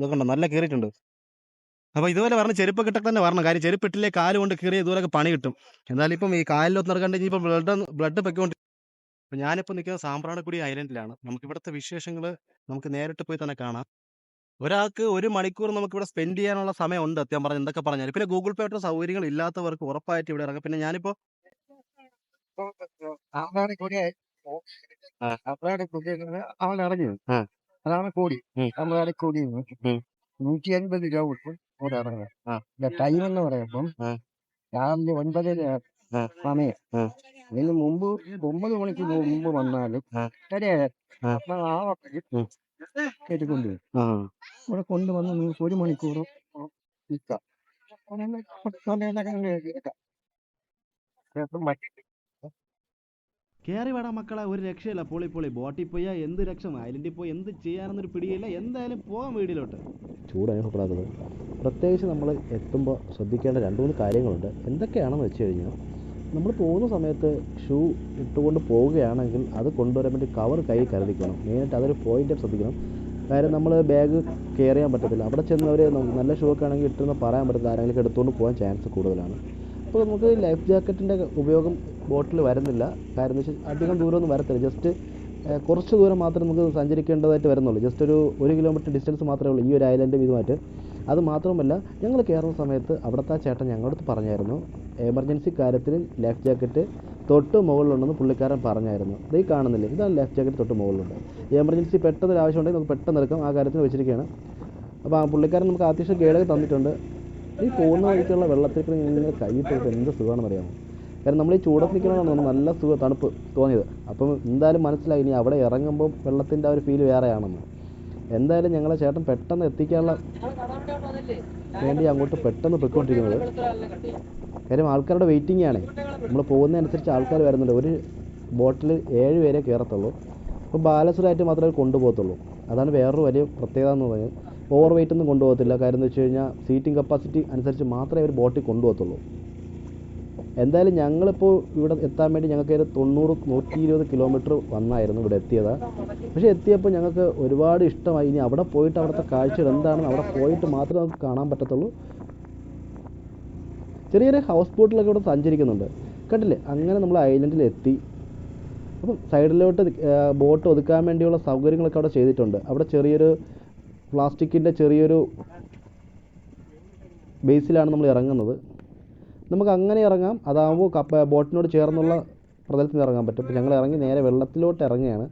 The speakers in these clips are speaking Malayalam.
ഇതൊക്കെ ഉണ്ടോ നല്ല കീറിയിട്ടുണ്ട്. അപ്പോൾ ഇതുപോലെ പറഞ്ഞ ചെരുപ്പ് കിട്ടൊക്കെ തന്നെ വരണം. കാര്യം ചെരുപ്പിട്ടില്ലേ കാൽ കൊണ്ട് കീറിയ ഇതുപോലൊക്കെ പണി കിട്ടും. എന്നാലും ഇപ്പം ഈ കാലിലൊന്നും ഇറക്കണ്ട ഇനിയിപ്പോൾ ബ്ലഡ് ബ്ലഡ് പൊയ്ക്കൊണ്ട് അപ്പം ഞാനിപ്പോൾ നിൽക്കുന്നത് സാമ്പ്രാണിക്കുടി ഐലൻഡിലാണ് നമുക്ക് ഇവിടുത്തെ വിശേഷങ്ങൾ നമുക്ക് നേരിട്ട് പോയി തന്നെ കാണാം. ഒരാൾക്ക് ഒരു മണിക്കൂർ നമുക്ക് ഇവിടെ സ്പെൻഡ് ചെയ്യാനുള്ള സമയം സമയമുണ്ട് അത്യം പറഞ്ഞു എന്തൊക്കെ പറഞ്ഞാൽ പിന്നെ ഗൂഗിൾ പേ ആയിട്ട് സൗകര്യങ്ങൾ ഇല്ലാത്തവർക്ക് ഉറപ്പായിട്ട് ഇവിടെ ഇറങ്ങാം. പിന്നെ കൊടി അവൻ ഇറങ്ങി. അതാണ് കോടി നമ്മളെ കൂടി കൊടി. നൂറ്റി അൻപത് രൂപ കൊടുക്കും ആ. ഇറങ്ങുന്നത് ടൈം എന്ന് പറയുമ്പം. രാവിലെ ഒൻപതര. സമയം. ഇതിന് മുമ്പ് ഒമ്പത് മണിക്ക് മുമ്പ് വന്നാലും. ശരിയായ ആ. ഉം. കയറ്റി കൊണ്ടുവരും ഇവിടെ കൊണ്ടുവന്ന് നിങ്ങൾക്ക് ഒരു മണിക്കൂർ നിൽക്കാം സമയമൊക്കെ മറ്റേ കയറി വേടാ മക്കളെ ഒരു രക്ഷയില്ല. പൊളി പൊളി. ബോട്ടിൽ പോയാൽ എന്ത് രക്ഷ ഐലൻഡിൽ പോയി എന്ത് ചെയ്യാനൊന്നൊരു പിടിയില്ല. എന്തായാലും പോകാം വീടിലോട്ട്. ചൂട് അനുഭവപ്പെടാത്തത് പ്രത്യേകിച്ച് നമ്മൾ എത്തുമ്പോൾ ശ്രദ്ധിക്കേണ്ട രണ്ട് മൂന്ന് കാര്യങ്ങളുണ്ട്. എന്തൊക്കെയാണെന്ന് വെച്ച് കഴിഞ്ഞാൽ നമ്മൾ പോകുന്ന സമയത്ത് ഷൂ ഇട്ടുകൊണ്ട് പോവുകയാണെങ്കിൽ അത് കൊണ്ടുവരാൻ വേണ്ടി കവർ കൈ കരുതിക്കണം. മെയിനായിട്ട് അതൊരു പോയിന്റ് ശ്രദ്ധിക്കണം. കാര്യം നമ്മൾ ബാഗ് കെയർ ചെയ്യാൻ പറ്റത്തില്ല. അവിടെ ചെന്നവർ നല്ല ഷൂ ഒക്കെ ആണെങ്കിൽ ഇട്ടെന്ന് പറയാൻ പറ്റത്തില്ല. ആരെങ്കിലും എടുത്തുകൊണ്ട് പോകാൻ ചാൻസ് കൂടുതലാണ്. അപ്പോൾ നമുക്ക് ലൈഫ് ജാക്കറ്റിന്റെ ഉപയോഗം ബോട്ടിൽ വരുന്നില്ല. കാരണം എന്ന് വെച്ചാൽ അധികം ദൂരമൊന്നും വരത്തില്ല. ജസ്റ്റ് കുറച്ച് ദൂരം മാത്രമേ നമുക്ക് സഞ്ചരിക്കേണ്ടതായിട്ട് വരുന്നുള്ളൂ. ജസ്റ്റ് ഒരു ഒരു കിലോമീറ്റർ ഡിസ്റ്റൻസ് മാത്രമേ ഉള്ളൂ ഈ ഒരു ഐലൻഡ് ഇതുമായിട്ട്. അത് മാത്രമല്ല ഞങ്ങൾ കയറുന്ന സമയത്ത് അവിടുത്തെ ചേട്ടൻ ഞങ്ങളടുത്ത് പറഞ്ഞായിരുന്നു. എമർജൻസി കാര്യത്തിൽ ലൈഫ് ജാക്കറ്റ് തൊട്ട് മുകളിലുണ്ടെന്ന് പുള്ളിക്കാരൻ പറഞ്ഞായിരുന്നു. ഇത് ഈ കാണുന്നില്ലേ? ഇതാണ് ലൈഫ് ജാക്കറ്റ് തൊട്ട് മുകളിലുണ്ട്. എമർജൻസി പെട്ടെന്ന് ആവശ്യമുണ്ടെങ്കിൽ നമുക്ക് പെട്ടെന്ന് എടുക്കാം. ആ കാര്യത്തിന് വെച്ചിരിക്കുകയാണ്. അപ്പോൾ ആ പുള്ളിക്കാരൻ നമുക്ക് അത്യാവശ്യം ഗൈഡൊക്കെ തന്നിട്ടുണ്ട്. ഈ പോകുന്ന വഴിക്കുള്ള വെള്ളത്തിൽ കൂടി ഇങ്ങനെ എന്ത് സുഖമാണെന്ന് അറിയാമോ? കാരണം നമ്മൾ ഈ ചൂടത്ത് നിൽക്കണമെന്നാണ് നല്ല സുഖ തണുപ്പ് തോന്നിയത്. അപ്പം എന്തായാലും മനസ്സിലായി ഇനി അവിടെ ഇറങ്ങുമ്പോൾ വെള്ളത്തിന്റെ ആ ഒരു ഫീൽ വേറെയാണെന്ന്. എന്തായാലും ഞങ്ങളെ ചേട്ടൻ പെട്ടെന്ന് എത്തിക്കാനുള്ള വേണ്ടി അങ്ങോട്ട് പെട്ടെന്ന് പൊയ്ക്കൊണ്ടിരിക്കുന്നത്. കാര്യം ആൾക്കാരുടെ വെയിറ്റിംഗ് ആണ്. നമ്മൾ പോകുന്നതനുസരിച്ച് ആൾക്കാർ വരുന്നുണ്ട്. ഒരു ബോട്ടിൽ ഏഴ് പേരെ കയറത്തുള്ളൂ. അപ്പോൾ ബാലൻസ്ഡായിട്ട് മാത്രമേ കൊണ്ടുപോകത്തുള്ളൂ. അതാണ് വേറൊരു വലിയ പ്രത്യേകത എന്ന് പറഞ്ഞാൽ ഓവർ വെയിറ്റ് ഒന്നും കൊണ്ടുപോകത്തില്ല. കാര്യം എന്ന് വെച്ച് കഴിഞ്ഞാൽ സീറ്റിംഗ് കപ്പാസിറ്റി അനുസരിച്ച് മാത്രമേ അവർ ബോട്ടിൽ കൊണ്ടുപോകത്തുള്ളൂ. എന്തായാലും ഞങ്ങളിപ്പോൾ ഇവിടെ എത്താൻ വേണ്ടി ഞങ്ങൾക്ക് ഒരു തൊണ്ണൂറ് നൂറ്റി ഇരുപത് കിലോമീറ്റർ വന്നായിരുന്നു ഇവിടെ എത്തിയത്. പക്ഷേ എത്തിയപ്പോൾ ഞങ്ങൾക്ക് ഒരുപാട് ഇഷ്ടമായി. ഇനി അവിടെ പോയിട്ട് അവിടുത്തെ കാഴ്ചകൾ എന്താണെന്ന് അവിടെ പോയിട്ട് മാത്രമേ നമുക്ക് കാണാൻ പറ്റത്തുള്ളൂ. ചെറിയ ചെറിയ ഹൗസ് ബോട്ടിലൊക്കെ ഇവിടെ സഞ്ചരിക്കുന്നുണ്ട്. കണ്ടില്ലേ? അങ്ങനെ നമ്മൾ ഐലൻഡിൽ എത്തി. അപ്പം സൈഡിലോട്ട് ബോട്ട് ഒതുക്കാൻ വേണ്ടിയുള്ള സൗകര്യങ്ങളൊക്കെ അവിടെ ചെയ്തിട്ടുണ്ട്. അവിടെ ചെറിയൊരു പ്ലാസ്റ്റിക്കിന്റെ ചെറിയൊരു ബേസിലാണ് നമ്മൾ ഇറങ്ങുന്നത്. നമുക്ക് അങ്ങനെ ഇറങ്ങാം. അതാകുമ്പോൾ കപ്പ ബോട്ടിനോട് ചേർന്നുള്ള പ്രതലത്തിൽ നിന്ന് ഇറങ്ങാൻ പറ്റും. ഞങ്ങൾ ഇറങ്ങി നേരെ വെള്ളത്തിലോട്ട് ഇറങ്ങുകയാണ്.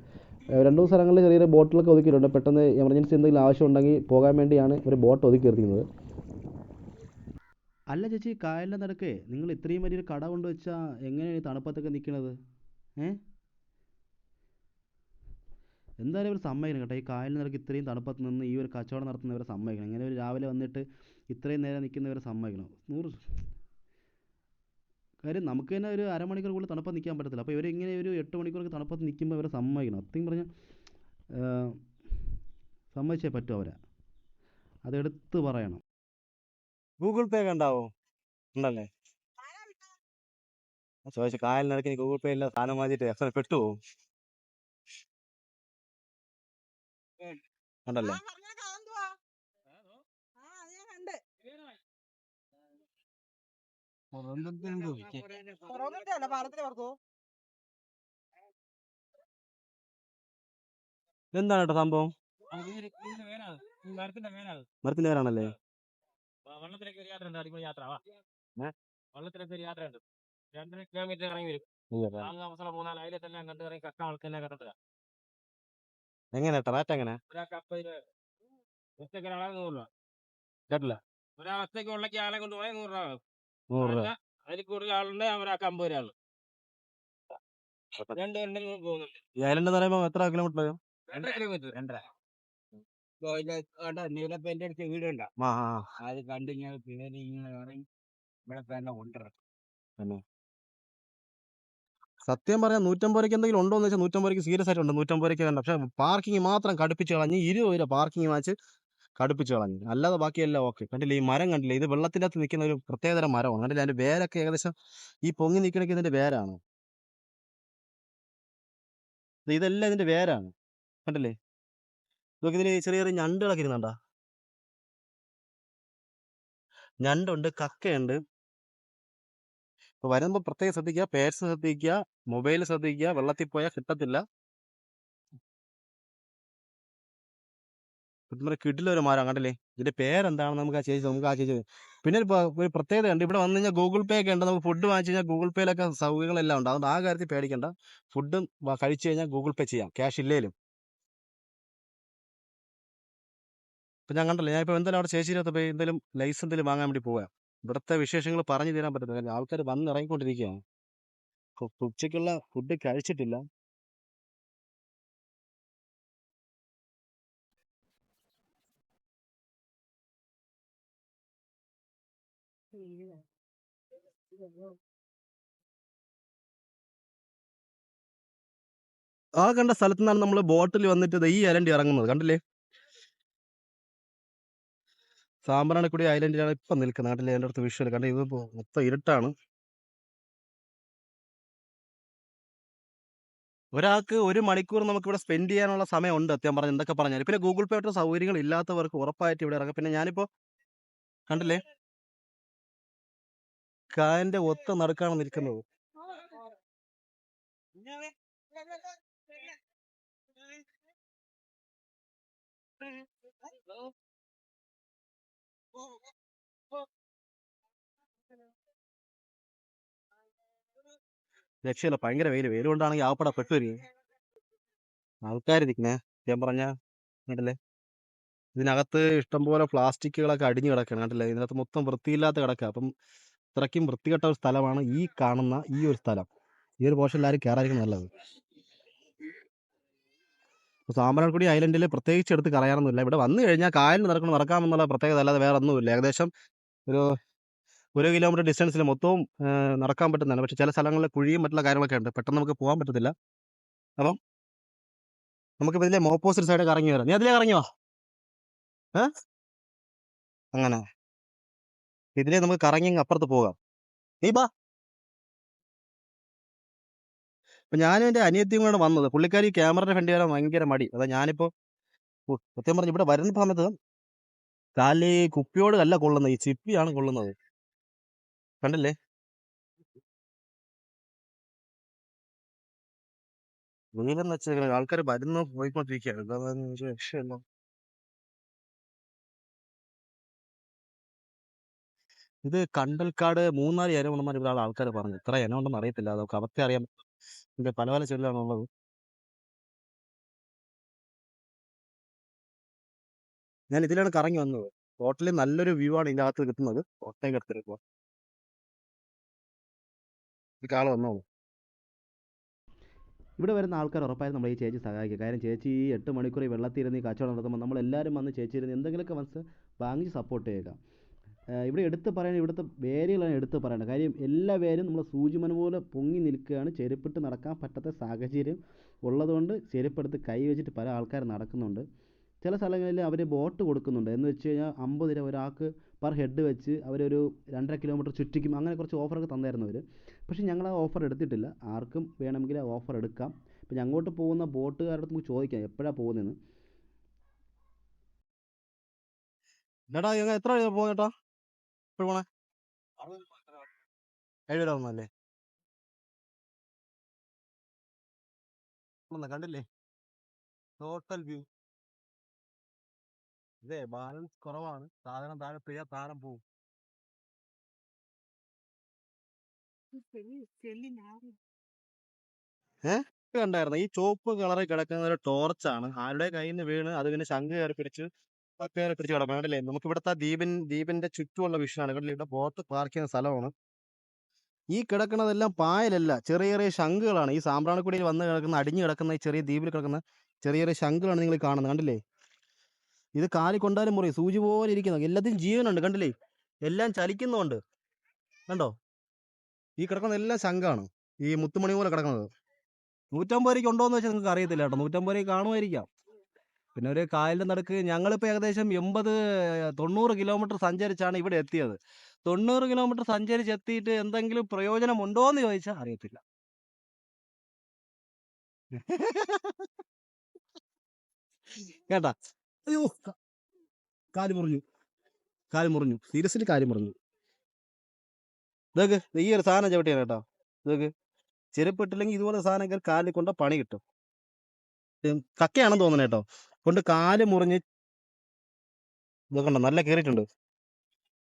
രണ്ട് മൂന്ന് സ്ഥലങ്ങളിൽ ചെറിയൊരു ബോട്ടിലൊക്കെ ഒതുക്കിയിട്ടുണ്ട്. പെട്ടെന്ന് എമർജൻസി എന്തെങ്കിലും ആവശ്യം ഉണ്ടെങ്കിൽ പോകാൻ വേണ്ടിയാണ് ഒരു ബോട്ട് ഒതുക്കിയിരിക്കുന്നത്. അല്ല ചേച്ചി കായലിന്റെ നിരക്ക് നിങ്ങൾ ഇത്രയും വലിയൊരു കട കൊണ്ടുവച്ചാൽ എങ്ങനെയാണ് ഈ തണുപ്പത്തൊക്കെ നിൽക്കുന്നത് ഏ എന്തായാലും ഇവർ സമ്മതിക്കണം കേട്ടോ. ഈ കായലിൽ നിറക്ക് ഇത്രയും തണുപ്പത്ത് നിന്ന് ഈ ഒരു കച്ചവടം നടത്തുന്നവരെ സമ്മതിക്കണം. ഇങ്ങനെ ഒരു രാവിലെ വന്നിട്ട് ഇത്രയും നേരം നിൽക്കുന്നവരെ സമ്മതിക്കണം. നൂറ് കാര്യം നമുക്ക് തന്നെ ഒരു അരമണിക്കൂർ കൂടുതൽ തണുപ്പത്ത് നിൽക്കാൻ പറ്റത്തില്ല. അപ്പോൾ ഇവർ ഇങ്ങനെ ഒരു എട്ട് മണിക്കൂറൊക്കെ തണുപ്പത്ത് നിൽക്കുമ്പോൾ ഇവരെ സമ്മതിക്കണം. അത്രയും പറഞ്ഞാൽ സമ്മതിച്ചേ പറ്റൂ അവരെ. അതെടുത്ത് പറയണം. ഗൂഗിൾ പേ ഒക്കെ ഉണ്ടാവോ ഉണ്ടല്ലേ ചോദിച്ചു കായൽ ഇനി ഗൂഗിൾ പേ ഇല്ല സാധനം വാങ്ങിയിട്ട് എത്ര പെട്ടുപോകും? ഉണ്ടല്ലേ? എന്താണ് കേട്ടോ സംഭവം? മരത്തിന്റെ പേരാണല്ലേ വള്ളത്തിലൊക്കെ ഒരു യാത്ര ഉണ്ട് അടിപൊളി യാത്ര? വള്ളത്തിലൊക്കെ ഒരു യാത്ര ഉണ്ട് രണ്ടര കിലോമീറ്റർ ഇറങ്ങി വരും. മൂന്നാൽ. അയിലത്തെല്ലാം കണ്ടു ഇറങ്ങി കക്ക ആൾക്കെല്ലാം കണ്ടിട്ട്. എങ്ങനെ? റേറ്റ് എങ്ങനെ? ഒരാൾക്ക് അപ്പത് രൂപ. ഒറ്റയ്ക്ക് ഒരാളെ നൂറ് രൂപ. കേട്ടില്ല. ഒരാൾ ഒറ്റയ്ക്ക് ഉള്ളക്ക് ആളെ കൊണ്ട് നൂറ് രൂപ ആകും. നൂറ് രൂപ. അതിൽ കൂടുതൽ ആളുണ്ട് ഒരാൾക്ക് അമ്പത് രൂപ രണ്ട് രണ്ട് പോകുന്നുണ്ട്. ഈ ഐലൻഡ് എന്ന് പറയുമ്പോൾ എത്ര കിലോമീറ്റർ വരും? രണ്ടര കിലോമീറ്റർ രണ്ടര. അടുത്ത് വീടുണ്ട ആ. അത് കണ്ടിങ്ങനെ പേര് ഇങ്ങനെ പറയും ഇവിടെ തന്നെ കൊണ്ടുവരണം സത്യം പറയാം നൂറ്റമ്പത് എന്തെങ്കിലും ഉണ്ടോ എന്ന് വെച്ചാൽ നൂറ്റമ്പത് സീരിയസ് ആയിട്ടുണ്ട് നൂറ്റമ്പത് രൂപയ്ക്ക് വേണ്ട. പക്ഷേ പാർക്കിംഗ് മാത്രം കടുപ്പിച്ച് കളഞ്ഞ് ഇരുപത് രൂപ പാർക്കിംഗ് വാങ്ങിച്ച് കടുപ്പിച്ച് കളഞ്ഞു. അല്ലാതെ ബാക്കിയെല്ലാം ഓക്കെ കണ്ടില്ലേ? ഈ മരം കണ്ടില്ലേ? ഇത് വെള്ളത്തിന്റെ അകത്ത് നിൽക്കുന്ന ഒരു പ്രത്യേകതരം മരമാണ്. കണ്ടില്ലേ? അതിന്റെ വേരൊക്കെ ഏകദേശം ഈ പൊങ്ങി നിൽക്കണമെങ്കിൽ ഇതിന്റെ വേരാണ്. ഇതെല്ലാം ഇതിന്റെ വേരാണ്. കണ്ടില്ലേ? ഇതൊക്കെ ഇതിന് ചെറിയ ചെറിയ ഞണ്ടുകളൊക്കെ ഇരുന്നുണ്ടാ? ഞണ്ടുണ്ട് കക്കയുണ്ട്. ഇപ്പൊ വരുമ്പോ പ്രത്യേകം ശ്രദ്ധിക്കുക പേഴ്സ് ശ്രദ്ധിക്കുക മൊബൈൽ ശ്രദ്ധിക്കുക വെള്ളത്തിൽ പോയാൽ കിട്ടത്തില്ല. കിട്ടില്ല കിടിലൊരു മരം കണ്ടല്ലേ? ഇതിന്റെ പേരെന്താണെന്ന് നമുക്ക് ആ ചേച്ചി നമുക്ക് ആ ചേച്ചി പിന്നെ ഒരു പ്രത്യേകത ഉണ്ട്. ഇവിടെ വന്നു കഴിഞ്ഞാൽ ഗൂഗിൾ പേ ഒക്കെ ഉണ്ട്. നമുക്ക് ഫുഡ് വാങ്ങിച്ചു കഴിഞ്ഞാൽ ഗൂഗിൾ പേയിലൊക്കെ സൗകര്യങ്ങളെല്ലാം ഉണ്ട്. അതുകൊണ്ട് ആ കാര്യത്തിൽ പേടിക്കണ്ട. ഫുഡും കഴിച്ചു കഴിഞ്ഞാൽ ഗൂഗിൾ പേ ചെയ്യാം. ക്യാഷ് ഇല്ലേലും. ഇപ്പൊ ഞാൻ കണ്ടല്ലോ? ഞാൻ ഇപ്പൊ എന്തായാലും അവിടെ ചേച്ചിയിലത്ത് പോയി എന്തെങ്കിലും ലൈസ് എന്തെങ്കിലും വാങ്ങാൻ വേണ്ടി പോവാം. ഇവിടുത്തെ വിശേഷങ്ങൾ പറഞ്ഞു തരാൻ പറ്റുന്നില്ല ആൾക്കാർ വന്ന് ഇറങ്ങിക്കൊണ്ടിരിക്കുകയാണ്. ഉ- ഉച്ചയ്ക്കുള്ള ഫുഡ് കഴിച്ചിട്ടില്ല. ആ കണ്ട സ്ഥലത്തു നിന്നാണ് നമ്മൾ ബോട്ടിൽ വന്നിട്ട് ഈ ഐലൻഡ് ഇറങ്ങുന്നത്. കണ്ടില്ലേ? സാമ്പ്രാണിക്കുടി ഐലൻഡിലാണ് ഇപ്പൊ നിൽക്കുന്നത്. കണ്ടില്ലേ? എന്റെ അടുത്ത് വിഷ്വൽ കണ്ട ഇത് മൊത്തം ഇരുട്ടാണ്. ഒരാൾക്ക് ഒരു മണിക്കൂർ നമുക്ക് ഇവിടെ സ്പെൻഡ് ചെയ്യാനുള്ള സമയമുണ്ട് സത്യം പറഞ്ഞ എന്തൊക്കെ പറഞ്ഞാൽ പിന്നെ ഗൂഗിൾ പേ ആയിട്ട് സൗകര്യങ്ങൾ ഇല്ലാത്തവർക്ക് ഉറപ്പായിട്ട് ഇവിടെ ഇറങ്ങാം. പിന്നെ ഞാനിപ്പോ കണ്ടില്ലേ? കാലിന്റെ ഒത്ത നടുക്കാണ് നിൽക്കുന്നത്. രക്ഷയില്ല. ഭയങ്കര വെയിൽ വെയിൽ കൊണ്ടാണെങ്കിൽ ആവപ്പട പെട്ടു വരികയും. ആൾക്കാർ ഇരിക്കണേ ഞാൻ പറഞ്ഞ കണ്ടല്ലേ ഇതിനകത്ത് ഇഷ്ടംപോലെ പ്ലാസ്റ്റിക്കുകളൊക്കെ അടിഞ്ഞു കിടക്കുകയാണ് കണ്ടില്ലേ ഇതിനകത്ത് മൊത്തം വൃത്തിയില്ലാത്ത കിടക്കുക അപ്പം ഇത്രയ്ക്കും വൃത്തികെട്ട ഒരു സ്ഥലമാണ് ഈ കാണുന്ന ഈ ഒരു സ്ഥലം. ഈ ഒരു പോർഷൻ എല്ലാവരും കയറായിരിക്കും നല്ലത്. സാമ്പനാൾക്കുടി ഐലൻഡിൽ പ്രത്യേകിച്ച് എടുത്ത് കറയാനൊന്നുമില്ല ഇവിടെ വന്നു കഴിഞ്ഞാൽ കായലിന് നടക്കണം നടക്കാമെന്നുള്ള പ്രത്യേകത അല്ലാതെ വേറെ ഒന്നുമില്ല ഏകദേശം ഒരു ഒരു കിലോമീറ്റർ ഡിസ്റ്റൻസിൽ മൊത്തവും നടക്കാൻ പറ്റുന്നതാണ്. പക്ഷെ ചില സ്ഥലങ്ങളിൽ കുഴിയും മറ്റുള്ള കാര്യങ്ങളൊക്കെ ഉണ്ട്. പെട്ടെന്ന് നമുക്ക് പോകാൻ പറ്റത്തില്ല. അപ്പം നമുക്ക് ഇതിലെ ഓപ്പോസിറ്റ് സൈഡ് കറങ്ങി വരാം. നീ അതിലേ ഇറങ്ങിയോ? ഏ? അങ്ങനെ. ഇതിലേ നമുക്ക് കറങ്ങി അപ്പുറത്ത് പോകാം. നീ ബാ അപ്പം ഞാനും എന്റെ അനിയത്തിയും കൂടെ വന്നത്. പുള്ളിക്കാരി ക്യാമറയുടെ ഫ്രണ്ട് വരാൻ ഭയങ്കര മടി. അതാ ഞാനിപ്പോൾ സത്യം പറഞ്ഞു ഇവിടെ വരുന്ന സമയത്ത് കാലിൽ കുപ്പിയോട് അല്ല കൊള്ളുന്നത്. ഈ ചിപ്പിയാണ് കൊള്ളുന്നത്. കണ്ടില്ലേ? വെയിലെന്ന് വെച്ചാൽ ആൾക്കാർ വരുന്നു പോയിക്കൊണ്ടിരിക്കുകയാണ് രക്ഷയല്ല. ഇത് കണ്ടൽക്കാട് മൂന്നാൽ ഇരവണന്മാർ ഇവിടെ ആൾക്കാർ പറഞ്ഞു. ഇത്ര ഇനം ഉണ്ടെന്ന് അറിയത്തില്ല. അതൊക്കെ അവത്തെ അറിയാൻ ഇതിന്റെ പല പല ചൊല്ലാണുള്ളത് ഞാൻ ഇതിലാണ് കറങ്ങി വന്നത്. ഹോട്ടലിൽ നല്ലൊരു വ്യൂ ആണ് ഇതിനകത്ത് കിട്ടുന്നത്. കിട്ടുന്നത് കോട്ടയം എടുത്തിട്ട് ആൾ വന്നോളൂ. ഇവിടെ വരുന്ന ആൾക്കാർ ഉറപ്പായും നമ്മൾ ഈ ചേച്ചി സഹായിക്കുക കാര്യം ചേച്ചി ഈ എട്ട് മണിക്കൂർ ഈ വെള്ളത്തിരുന്ന് ഈ കച്ചവടം നടത്തുമ്പോൾ നമ്മളെല്ലാവരും വന്ന് ചേച്ചി ഇരുന്ന് എന്തെങ്കിലുമൊക്കെ മനസ്സ് വാങ്ങി സപ്പോർട്ട് ചെയ്യുക ഇവിടെ എടുത്ത് പറയുന്നത് ഇവിടുത്തെ വേരുകളാണ് എടുത്ത് പറയേണ്ടത് കാര്യം എല്ലാ വേരും നമ്മൾ സൂചിമന പോലെ പൊങ്ങി നിൽക്കുകയാണ്. ചെരുപ്പിട്ട് നടക്കാൻ പറ്റാത്ത സാഹചര്യം ഉള്ളതുകൊണ്ട് ചെരുപ്പെടുത്ത് കൈ വെച്ചിട്ട് പല ആൾക്കാർ നടക്കുന്നുണ്ട്. ചില സ്ഥലങ്ങളിൽ അവർ ബോട്ട് കൊടുക്കുന്നുണ്ട്. എന്ന് വെച്ച് കഴിഞ്ഞാൽ അമ്പത് രൂപ ഒരാൾക്ക് പെർ ഹെഡ് വെച്ച് അവരൊരു രണ്ടര കിലോമീറ്റർ ചുറ്റിക്കും അങ്ങനെ കുറച്ച് ഓഫറൊക്കെ തന്നായിരുന്നു അവർ പക്ഷേ ഞങ്ങൾ ആ ഓഫർ എടുത്തിട്ടില്ല. ആർക്കും വേണമെങ്കിൽ ആ ഓഫർ എടുക്കാം. ഇപ്പം അങ്ങോട്ട് പോകുന്ന ബോട്ടുകാരുടെ അടുത്ത് നമുക്ക് ചോദിക്കാം എപ്പോഴാണ് പോകുന്നതെന്ന് ചേട്ടാ ഞങ്ങൾ എത്ര പോകുന്ന ചേട്ടാ എപ്പോഴും പോണേ? എഴുപതാവുന്നല്ലേ കണ്ടില്ലേ? ടോട്ടൽ വ്യൂ ഇതേ ബാലൻസ് കുറവാണ്. സാധനം താഴെ പിഴ താരം പോവും. കണ്ടായിരുന്നു? ഈ ചുവപ്പ് കളറിൽ കിടക്കുന്ന ഒരു ടോർച്ചാണ് ആരുടെ കയ്യിൽ നിന്ന് വീണ് അത് പിന്നെ ശംഖ് കയറി പിടിച്ച് കയറി പിടിച്ച് കിടക്കണം കണ്ടില്ലേ? നമുക്ക് ഇവിടുത്തെ ദ്വീപിൻ ദ്വീപിന്റെ ചുറ്റുമുള്ള വിഷയമാണ്. കണ്ടില്ലേ? ഇവിടെ ബോട്ട് പാർക്ക് ചെയ്യുന്ന സ്ഥലമാണ്. ഈ കിടക്കുന്നതെല്ലാം പായലല്ല. ചെറിയ ചെറിയ ശംഖുകളാണ്. ഈ സാമ്പ്രാണിക്കുടിയിൽ വന്ന് കിടക്കുന്ന അടിഞ്ഞു കിടക്കുന്ന ഈ ചെറിയ ദ്വീപിൽ കിടക്കുന്ന ചെറിയ ചെറിയ ശംഖുകളാണ് നിങ്ങൾ കാണുന്നത്. കണ്ടില്ലേ? ഇത് കാലി കൊണ്ടാലും മുറി സൂചി പോലെ ഇരിക്കുന്നു. എല്ലാത്തിനും ജീവനുണ്ട് കണ്ടില്ലേ? എല്ലാം ചലിക്കുന്നുണ്ട്. കണ്ടോ? ഈ കിടക്കുന്ന എല്ലാം ശംഖാണ്. ഈ മുത്തുമണി പോലെ കിടക്കുന്നത്. നൂറ്റമ്പത് രൂപയ്ക്ക് ഉണ്ടോ എന്ന് വെച്ചാൽ നിങ്ങൾക്ക് അറിയത്തില്ല കേട്ടോ. നൂറ്റമ്പത് രൂപ കാണുമായിരിക്കാം. പിന്നെ ഒരു കായലിന്റെ നടുക്ക് ഞങ്ങളിപ്പോൾ ഏകദേശം എൺപത് തൊണ്ണൂറ് കിലോമീറ്റർ സഞ്ചരിച്ചാണ് ഇവിടെ എത്തിയത്. തൊണ്ണൂറ് കിലോമീറ്റർ സഞ്ചരിച്ച് എത്തിയിട്ട് എന്തെങ്കിലും പ്രയോജനം ഉണ്ടോ എന്ന് ചോദിച്ചാൽ അറിയത്തില്ല. കേട്ടാ? അയ്യോ കാലി മുറിഞ്ഞു. കാൽ മുറിഞ്ഞു. സീരിയസ്ലി കാൽ മുറിഞ്ഞു. ഇതൊക്കെ ഈ ഒരു സാധനം ചവിട്ടിയാണ് കേട്ടോ. ഇതൊക്കെ ചെരുപ്പിട്ടില്ലെങ്കിൽ ഇതുപോലെ സാധനം കാലിൽ കൊണ്ട് പണി കിട്ടും. കക്കയാണെന്ന് തോന്നുന്നു കേട്ടോ. കൊണ്ട് കാൽ മുറിഞ്ഞ് ഇതൊക്കെ ഉണ്ടോ നല്ല കയറിയിട്ടുണ്ട്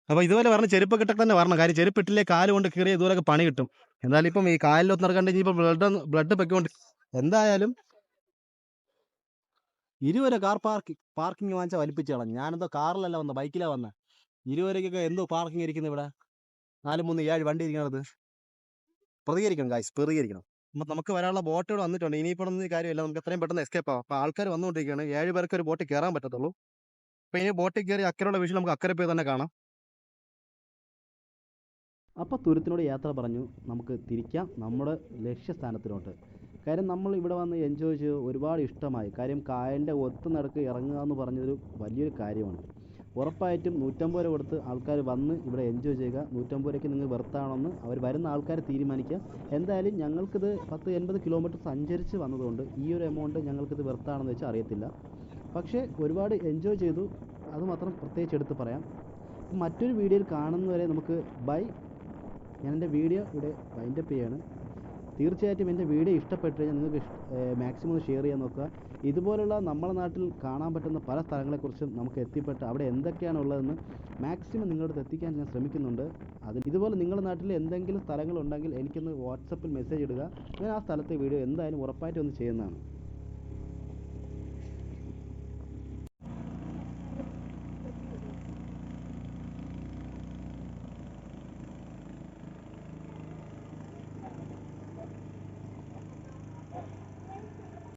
അപ്പൊ ഇതുപോലെ പറഞ്ഞ ചെരുപ്പ് കിട്ടൊക്കെ തന്നെ വരണം. കാര്യം ചെരുപ്പിട്ടില്ലേ കാൽ കൊണ്ട് കീറിയ ഇതുപോലെ പണി കിട്ടും. എന്തായാലും ഇപ്പം ഈ കാലിലൊത്ത് നടക്കണ്ട ഇനിയിപ്പോൾ ബ്ലഡ് ബ്ലഡ് പൊയ്ക്കൊണ്ട് എന്തായാലും ഇരുവരെ കാർ പാർക്കിംഗ് പാർക്കിംഗ് വാങ്ങിച്ചാൽ വലിപ്പിച്ച് കളഞ്ഞു ഞാനെന്തോ കാറിലല്ല വന്ന ബൈക്കിലാണ് വന്നത് ഇരുവരയ്ക്കൊക്കെ എന്തോ പാർക്കിംഗ് ഇരിക്കുന്നത് ഇവിടെ? നാല് മൂന്ന് ഏഴ് വണ്ടി ഇരിക്കണത്. പ്രതികരിക്കണം ഗായ്സ് പ്രതികരിക്കണം. അപ്പം നമുക്ക് വരാനുള്ള ബോട്ടുകൾ വന്നിട്ടുണ്ട്. ഇനിയിപ്പോൾ ഒന്നും കാര്യമില്ല. നമുക്ക് എത്രയും പെട്ടെന്ന് എസ്കേപ്പ് ആവാം. അപ്പോൾ ആൾക്കാർ വന്നുകൊണ്ടിരിക്കുകയാണ്. ഏഴ് പേർക്ക് ഒരു ബോട്ടിൽ കയറാൻ പറ്റത്തുള്ളൂ. അപ്പോൾ ഇനി ബോട്ടിൽ കയറി അക്കരയുള്ള വിഷയം നമുക്ക് അക്കരെ പോയി തന്നെ കാണാം. അപ്പോൾ തുരുത്തിനോട് യാത്ര പറഞ്ഞു. നമുക്ക് തിരിക്കാം. നമ്മുടെ ലക്ഷ്യസ്ഥാനത്തിലോട്ട്. കാര്യം നമ്മൾ ഇവിടെ വന്ന് എൻജോയ് ചെയ്ത് ഒരുപാട് ഇഷ്ടമായി. കാര്യം കായലിന്റെ ഒത്ത നടക്ക് ഇറങ്ങുക എന്ന് പറഞ്ഞതൊരു വലിയൊരു കാര്യമാണ്. ഉറപ്പായിട്ടും നൂറ്റമ്പത് രൂപ കൊടുത്ത് ആൾക്കാർ വന്ന് ഇവിടെ എൻജോയ് ചെയ്യുക. നൂറ്റമ്പത് രൂപയ്ക്ക് നിങ്ങൾ വെറുത്താണെന്ന് അവർ വരുന്ന ആൾക്കാർ തീരുമാനിക്കുക. എന്തായാലും ഞങ്ങൾക്കിത് പത്ത് എൺപത് കിലോമീറ്റർ സഞ്ചരിച്ച് വന്നതുകൊണ്ട് ഈ ഒരു എമൗണ്ട് ഞങ്ങൾക്കിത് വെറുത്താണെന്ന് വെച്ചാൽ അറിയത്തില്ല. പക്ഷേ ഒരുപാട് എൻജോയ് ചെയ്തു. അതുമാത്രം പ്രത്യേകിച്ച് എടുത്ത് പറയാം. മറ്റൊരു വീഡിയോയിൽ കാണുന്നവരെ നമുക്ക് ബൈ ഞാൻ എന്റെ വീഡിയോ ഇവിടെ വൈൻഡപ്പ് ചെയ്യാണ്. തീർച്ചയായിട്ടും എന്റെ വീഡിയോ ഇഷ്ടപ്പെട്ടു കഴിഞ്ഞാൽ നിങ്ങൾക്ക് മാക്സിമം ഷെയർ ചെയ്യാൻ നോക്കുക. ഇതുപോലുള്ള നമ്മുടെ നാട്ടിൽ കാണാൻ പറ്റുന്ന പല സ്ഥലങ്ങളെക്കുറിച്ചും നമുക്ക് എത്തിപ്പെട്ട് അവിടെ എന്തൊക്കെയാണ് ഉള്ളതെന്ന് മാക്സിമം നിങ്ങളുടെ അടുത്ത് എത്തിക്കാൻ ഞാൻ ശ്രമിക്കുന്നുണ്ട്. അതിൽ ഇതുപോലെ നിങ്ങളുടെ നാട്ടിൽ എന്തെങ്കിലും സ്ഥലങ്ങളുണ്ടെങ്കിൽ എനിക്കൊന്ന് വാട്സപ്പിൽ മെസ്സേജ് ഇടുക. ഞാൻ ആ സ്ഥലത്തെ വീഡിയോ എന്തായാലും ഉറപ്പായിട്ടും ഒന്ന് ചെയ്യുന്നതാണ്.